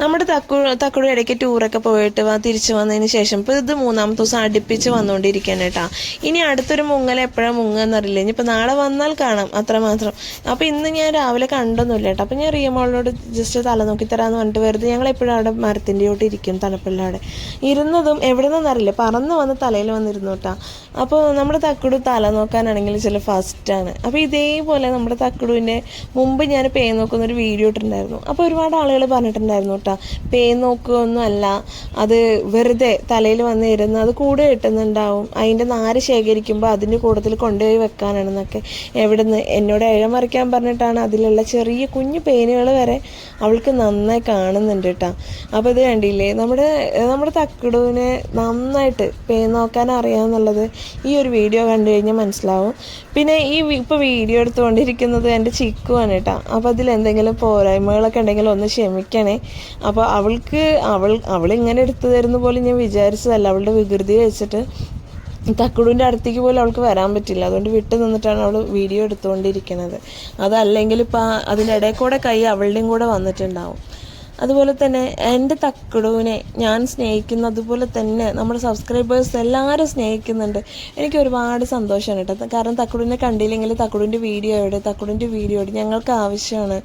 നമ്മുടെ തക്കു തക്കുടെ ഇടയ്ക്ക് ടൂറൊക്കെ പോയിട്ട് വാ തിരിച്ചു വന്നതിന് ശേഷം ഇപ്പോൾ ഇത് മൂന്നാമത്തെ ദിവസം അടുപ്പിച്ച് വന്നുകൊണ്ടിരിക്കുകയാണ് കേട്ടോ. ഇനി അടുത്തൊരു മുങ്ങൽ എപ്പോഴാണ് മുങ്ങുകയെന്നറിയില്ല. ഇനിയിപ്പോൾ നാളെ വന്നാൽ കാണാം അത്രമാത്രം അപ്പോൾ ഇന്ന് ഞാൻ രാവിലെ കണ്ടൊന്നുമില്ല കേട്ടോ. അപ്പോൾ ഞാൻ റിയമോളിനോട് ജസ്റ്റ് തല നോക്കി തരാമെന്ന് പറഞ്ഞിട്ട് വെറുതെ ഞങ്ങൾ എപ്പോഴും അവിടെ മരത്തിന്റെ ചോട്ട് ഇരിക്കും തണുപ്പുള്ള ഇരുന്നതും എവിടെ നിന്നറിയില്ല പറന്ന് വന്ന് തലയിൽ വന്നിരുന്നു കേട്ടോ. അപ്പോൾ നമ്മുടെ തക്കുടു തല നോക്കാനാണെങ്കിൽ ചില ഫസ്റ്റാണ് അപ്പോൾ ഇതേപോലെ നമ്മുടെ തക്കുടുവിന്റെ മുമ്പ് ഞാൻ പേ നോക്കുന്ന ഒരു വീഡിയോ ഇട്ടിട്ടുണ്ടായിരുന്നു. അപ്പോൾ ഒരുപാട് ആളുകൾ പറഞ്ഞിട്ടുണ്ടായിരുന്നു കേട്ടോ. പേ നോക്കുകയൊന്നും അല്ല അത് വെറുതെ തലയിൽ വന്ന് ഇരുന്ന് അത് കൂടെ കിട്ടുന്നുണ്ടാവും അതിന്റെ നാര് ശേഖരിക്കുമ്പോൾ അതിന് കൂടുതൽ കൊണ്ടുപോയി വെക്കാനാണെന്നൊക്കെ എവിടെ നിന്ന് എന്നോട് ഇഴമറിക്കാൻ പറഞ്ഞിട്ടാണ് അതിലുള്ള ചെറിയ കുഞ്ഞു പേനുകൾ വരെ അവൾക്ക് നന്നായി കാണുന്നുണ്ട് കേട്ടോ. അപ്പോൾ ഇത് കണ്ടില്ലേ? നമ്മുടെ നമ്മുടെ തക്കിടുവിനെ നന്നായിട്ട് പേ നോക്കാൻ അറിയാമെന്നുള്ളത് ഈ ഒരു വീഡിയോ കണ്ടു കഴിഞ്ഞാൽ മനസ്സിലാവും. പിന്നെ ഈ ഇപ്പോൾ വീഡിയോ എടുത്തുകൊണ്ടിരിക്കുന്നത് എന്റെ ചിക്കുവാണ് കേട്ടോ. അപ്പോൾ അതിൽ എന്തെങ്കിലും പോരായ്മകളൊക്കെ ഉണ്ടെങ്കിൽ ഒന്ന് ക്ഷമിക്കണേ. അപ്പോൾ അവൾക്ക് അവൾ അവളിങ്ങനെ എടുത്തു തരുന്ന പോലെ ഞാൻ വിചാരിച്ചതല്ല. അവളുടെ വികൃതി വെച്ചിട്ട് തക്കുടുവിന്റെ അടുത്തേക്ക് പോലും അവൾക്ക് വരാൻ പറ്റില്ല. അതുകൊണ്ട് വിട്ടു നിന്നിട്ടാണ് അവൾ വീഡിയോ എടുത്തുകൊണ്ടിരിക്കുന്നത്. അതല്ലെങ്കിൽ ഇപ്പം അതിന്റെ ഇടയിൽ കൂടെ കൈ അവളുടെയും കൂടെ വന്നിട്ടുണ്ടാവും. അതുപോലെ തന്നെ എന്റെ തക്കടുവിനെ ഞാൻ സ്നേഹിക്കുന്ന അതുപോലെ തന്നെ നമ്മുടെ സബ്സ്ക്രൈബേഴ്സ് എല്ലാവരും സ്നേഹിക്കുന്നുണ്ട്. എനിക്ക് ഒരുപാട് സന്തോഷമാണ് കേട്ടോ. കാരണം തക്കുടുവിനെ കണ്ടില്ലെങ്കിൽ തക്കടുവിന്റെ വീഡിയോ എവിടെ തക്കടുവിന്റെ വീഡിയോ എവിടെ ഞങ്ങൾക്ക് ആവശ്യമാണ്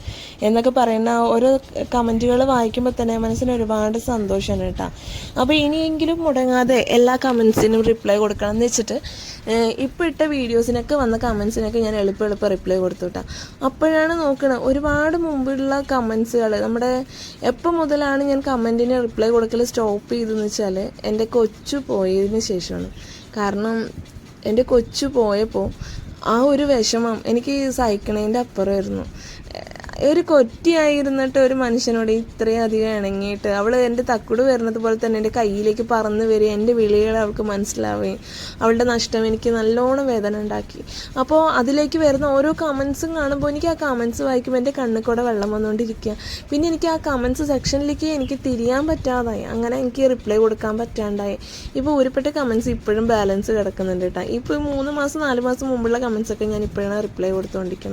എന്നൊക്കെ പറയുന്ന ഓരോ കമന്റുകൾ വായിക്കുമ്പോൾ തന്നെ മനസ്സിന് ഒരുപാട് സന്തോഷമാണ് കേട്ടോ. അപ്പോൾ ഇനിയെങ്കിലും മുടങ്ങാതെ എല്ലാ കമൻസിനും റിപ്ലൈ കൊടുക്കണം എന്ന് വെച്ചിട്ട് ഇപ്പോൾ ഇട്ട വീഡിയോസിനൊക്കെ വന്ന കമൻസിനൊക്കെ ഞാൻ എളുപ്പം എളുപ്പം റിപ്ലൈ കൊടുത്തു കേട്ടോ. അപ്പോഴാണ് നോക്കണത് ഒരുപാട് മുമ്പുള്ള കമൻസുകൾ നമ്മുടെ എപ്പോൾ മുതലാണ് ഞാൻ കമന്റിന് റിപ്ലൈ കൊടുക്കൽ സ്റ്റോപ്പ് ചെയ്തതെന്ന് വെച്ചാൽ എന്റെ കൊച്ചു പോയതിന് ശേഷമാണ്. കാരണം എന്റെ കൊച്ചു പോയപ്പോൾ ആ ഒരു വിഷമം എനിക്ക് സഹിക്കണതിന്റെ അപ്പുറമായിരുന്നു. ഒരു കൊറ്റിയായിരുന്നിട്ട് ഒരു മനുഷ്യനോട് ഇത്രയും അധികം ഇണങ്ങിയിട്ട് അവൾ എന്റെ തക്കുട് വരുന്നത് പോലെ തന്നെ എന്റെ കയ്യിലേക്ക് പറന്ന് വരിക എന്റെ വിളികൾ അവൾക്ക് മനസ്സിലാവുകയും അവളുടെ നഷ്ടം എനിക്ക് നല്ലോണം വേദന ഉണ്ടാക്കി. അപ്പോൾ അതിലേക്ക് വരുന്ന ഓരോ കമൻസും കാണുമ്പോൾ എനിക്ക് ആ കമൻസ് വായിക്കുമ്പോൾ എന്റെ കണ്ണിൽ കൂടെ വെള്ളം വന്നുകൊണ്ടിരിക്കുക. പിന്നെ എനിക്ക് ആ കമൻസ് സെക്ഷനിലേക്ക് എനിക്ക് തിരിയാൻ പറ്റാതായി. അങ്ങനെ എനിക്ക് റിപ്ലൈ കൊടുക്കാൻ പറ്റാണ്ടായി. ഇപ്പോൾ ഉരുപ്പെട്ട കമൻസ് ഇപ്പോഴും ബാലൻസ് കിടക്കുന്നുണ്ട് കേട്ടോ. ഇപ്പോൾ മൂന്ന് മാസം നാല് മാസം മുമ്പുള്ള കമൻസൊക്കെ ഞാൻ ഇപ്പോഴാണ് റിപ്ലൈ കൊടുത്തുകൊണ്ടിരിക്കുന്നത്